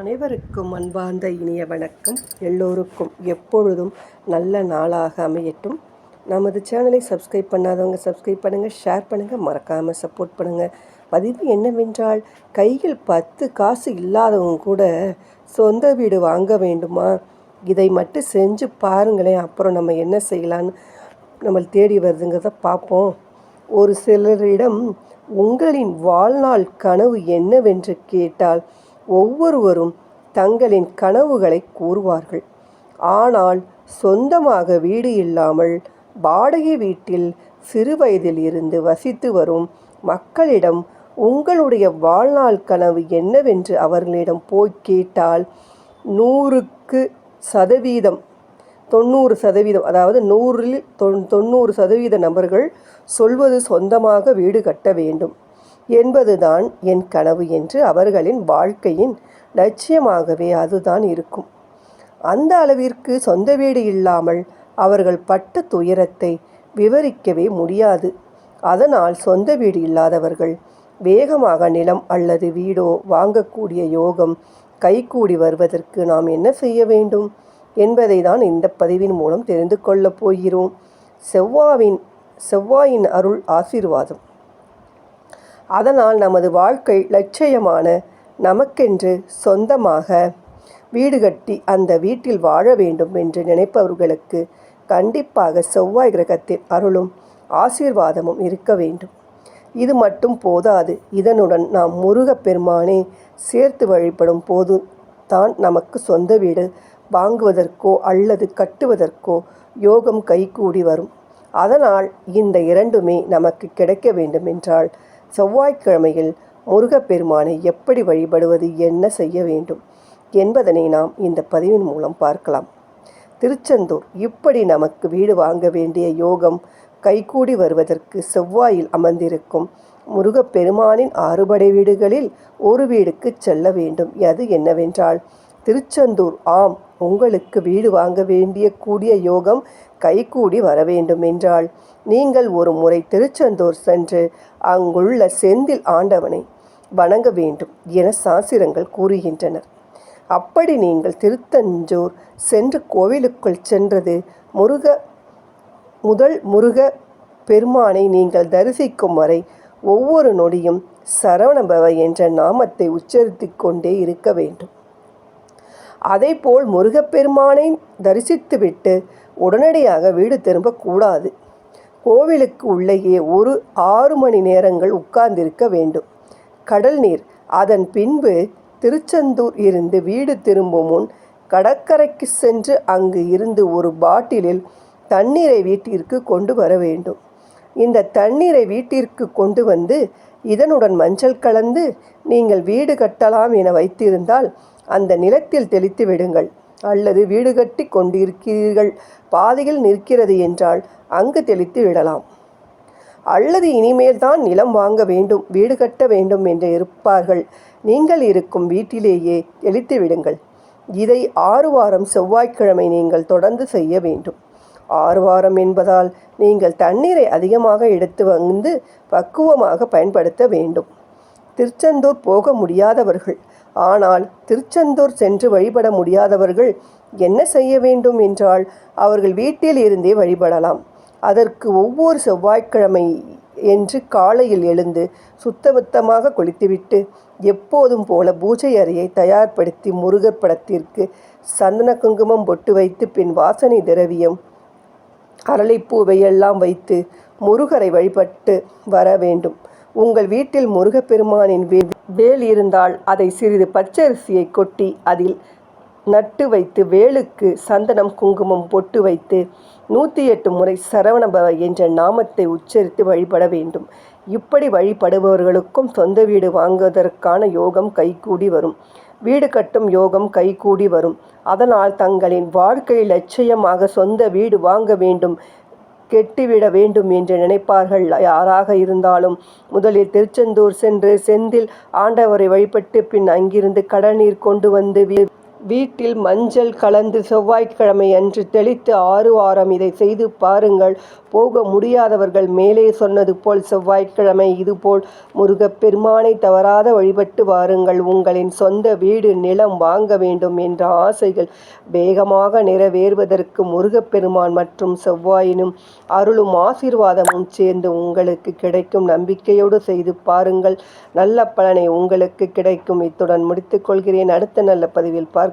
அனைவருக்கும் அன்பார்ந்த இனிய வணக்கம். எல்லோருக்கும் எப்பொழுதும் நல்ல நாளாக அமையட்டும். நமது சேனலை சப்ஸ்கிரைப் பண்ணாதவங்க சப்ஸ்கிரைப் பண்ணுங்கள் ஷேர் பண்ணுங்கள் மறக்காமல் சப்போர்ட் பண்ணுங்கள் பதிவு என்னவென்றால் கையில் பத்து காசு இல்லாதவங்க கூட சொந்த வீடு வாங்க வேண்டுமா? இதை மட்டும் செஞ்சு பாருங்களேன் அப்புறம் நம்ம என்ன செய்யலான்னு நம்மளை தேடி வருதுங்கிறத பார்ப்போம். ஒரு சிலரிடம் உங்களின் வாழ்நாள் கனவு என்னவென்று கேட்டால் ஒவ்வொருவரும் தங்களின் கனவுகளை கூறுவார்கள். ஆனால் சொந்தமாக வீடு இல்லாமல் வாடகை வீட்டில் சிறுவயதில் இருந்து வசித்து வரும் மக்களிடம் உங்களுடைய வாழ்நாள் கனவு என்னவென்று அவர்களிடம் போய் கேட்டால் நூறுக்கு சதவீதம் தொண்ணூறு சதவீதம் அதாவது நூறில் தொண் தொண்ணூறு சதவீத நபர்கள் சொல்வது சொந்தமாக வீடு கட்ட வேண்டும். என்பதுதான் என் கனவு என்று அவர்களின் வாழ்க்கையின் லட்சியமாகவே அதுதான் இருக்கும். அந்த அளவிற்கு சொந்த வீடு இல்லாமல் அவர்கள் பட்ட துயரத்தை விவரிக்கவே முடியாது. அதனால் சொந்த வீடு இல்லாதவர்கள் வேகமாக நிலம் அல்லது வீடோ வாங்கக்கூடிய யோகம் கைகூடி வருவதற்கு நாம் என்ன செய்ய வேண்டும் என்பதை தான் இந்த பதிவின் மூலம் தெரிந்து கொள்ளப் போகிறோம். செவ்வாவின் செவ்வாயின் அருள் ஆசீர்வாதம். அதனால் நமது வாழ்க்கை லட்சியமான நமக்கென்று சொந்தமாக வீடு கட்டி அந்த வீட்டில் வாழ வேண்டும் என்று நினைப்பவர்களுக்கு கண்டிப்பாக செவ்வாய் கிரகத்தின் அருளும் ஆசீர்வாதமும் இருக்க வேண்டும். இது மட்டும் போதாது இதனுடன் நாம் முருகப்பெருமானே சேர்த்து வழிபடும் போது தான் நமக்கு சொந்த வீடு வாங்குவதற்கோ அல்லது கட்டுவதற்கோ யோகம் கைகூடி வரும். அதனால் இந்த இரண்டுமே நமக்கு கிடைக்க வேண்டுமென்றால் செவ்வாய்க்கிழமையில் முருகப்பெருமானை எப்படி வழிபடுவது என்ன செய்ய வேண்டும் என்பதனை நாம் இந்த பதிவின் மூலம் பார்க்கலாம். திருச்செந்தூர் இப்படி நமக்கு வீடு வாங்க வேண்டிய யோகம் கைகூடி வருவதற்கு செவ்வாயில் அமர்ந்திருக்கும் முருகப்பெருமானின் ஆறுபடை வீடுகளில் ஒரு வீடுக்கு செல்ல வேண்டும். அது என்னவென்றால் திருச்செந்தூர் ஆம் உங்களுக்கு வீடு வாங்க வேண்டிய கூடிய யோகம் கைகூடி வர வேண்டும் என்றால் நீங்கள் ஒரு முறை திருச்செந்தூர் சென்று அங்குள்ள செந்தில் ஆண்டவனை வணங்க வேண்டும் என சாசிரங்கள் கூறுகின்றனர் அப்படி நீங்கள் திருத்தஞ்சூர் சென்று கோவிலுக்குள் சென்றது முருக முதல் முருக பெருமானை நீங்கள் தரிசிக்கும் வரை ஒவ்வொரு நொடியும் சரவணபவ என்ற நாமத்தை உச்சரித்து கொண்டே இருக்க வேண்டும். அதேபோல் முருகப்பெருமானை தரிசித்துவிட்டு உடனடியாக வீடு திரும்பக்கூடாது. கோவிலுக்கு உள்ளேயே ஒரு ஆறு மணி நேரங்கள் உட்கார்ந்திருக்க வேண்டும். கடல் நீர். அதன் பின்பு திருச்செந்தூர் இருந்து வீடு திரும்பும் முன் கடற்கரைக்கு சென்று அங்கு இருந்து ஒரு பாட்டிலில் தண்ணீரை வீட்டிற்கு கொண்டு வர வேண்டும். இந்த தண்ணீரை வீட்டிற்கு கொண்டு வந்து இதனுடன் மஞ்சள் கலந்து நீங்கள் வீடு கட்டலாம் என வைத்திருந்தால் அந்த நிலத்தில் தெளித்து விடுங்கள். அல்லது வீடு கட்டி கொண்டிருக்கிறீர்கள். பாதையில் நிற்கிறது என்றால் அங்கு தெளித்து விடலாம். அல்லது இனிமேல் தான் நிலம் வாங்க வேண்டும் வீடு கட்ட வேண்டும் என்று இருப்பார்கள். நீங்கள் இருக்கும் வீட்டிலேயே தெளித்து விடுங்கள். இதை ஆறு வாரம் செவ்வாய்க்கிழமை நீங்கள் தொடர்ந்து செய்ய வேண்டும். ஆறு வாரம் என்பதால் நீங்கள் தண்ணீரை அதிகமாக எடுத்து வந்து பக்குவமாக பயன்படுத்த வேண்டும். திருச்செந்தூர் போக முடியாதவர்கள். ஆனால் திருச்செந்தூர் சென்று வழிபட முடியாதவர்கள் என்ன செய்ய வேண்டும் என்றால் அவர்கள் வீட்டில் இருந்தே வழிபடலாம். அதற்கு ஒவ்வொரு செவ்வாய்க்கிழமை என்று காலையில் எழுந்து சுத்தபத்தமாக குளித்துவிட்டு எப்போதும் போல பூஜை அறையை தயார்படுத்தி முருகர் படத்திற்கு சந்தன குங்குமம் பொட்டு வைத்து பின் வாசனை திரவியம் அரளிப்பூவை எல்லாம் வைத்து முருகரை வழிபட்டு வர வேண்டும். உங்கள் வீட்டில் முருகப்பெருமானின் வே வேல் இருந்தால் அதை சிறிது பச்சரிசியை கொட்டி அதில் நட்டு வைத்து வேலுக்கு சந்தனம் குங்குமம் பொட்டு வைத்து நூற்றி எட்டு முறை சரவணபவ என்ற நாமத்தை உச்சரித்து வழிபட வேண்டும். இப்படி வழிபடுபவர்களுக்கும் சொந்த வீடு வாங்குவதற்கான யோகம் கைகூடி வரும். வீடு கட்டும் யோகம் கைகூடி வரும். அதனால் தங்களின் வாழ்க்கை லட்சியமாக சொந்த வீடு வாங்க வேண்டும். கெட்டிவிட வேண்டும் என்று நினைப்பார்கள். யாராக இருந்தாலும் முதலில் திருச்செந்தூர் சென்று செந்தில் ஆண்டவரை வழிபட்டு பின் அங்கிருந்து கடல் நீர் கொண்டு வந்து வீட்டில் மஞ்சள் கலந்து செவ்வாய்க்கிழமை அன்று தெளித்து ஆறு வாரம் இதை செய்து பாருங்கள். போக முடியாதவர்கள் மேலே சொன்னது போல் செவ்வாய்க்கிழமை இதுபோல் முருகப்பெருமானை தவறாத வழிபட்டு வாருங்கள். உங்களின் சொந்த வீடு நிலம் வாங்க வேண்டும் என்ற ஆசைகள் வேகமாக நிறைவேறுவதற்கு முருகப்பெருமான் மற்றும் செவ்வாயினும் அருளும் ஆசீர்வாதமும் சேர்ந்து உங்களுக்கு கிடைக்கும் நம்பிக்கையோடு செய்து பாருங்கள். நல்ல பலனை உங்களுக்கு கிடைக்கும். இத்துடன் முடித்துக் கொள்கிறேன். அடுத்த நல்ல பதிவில் பார்க்க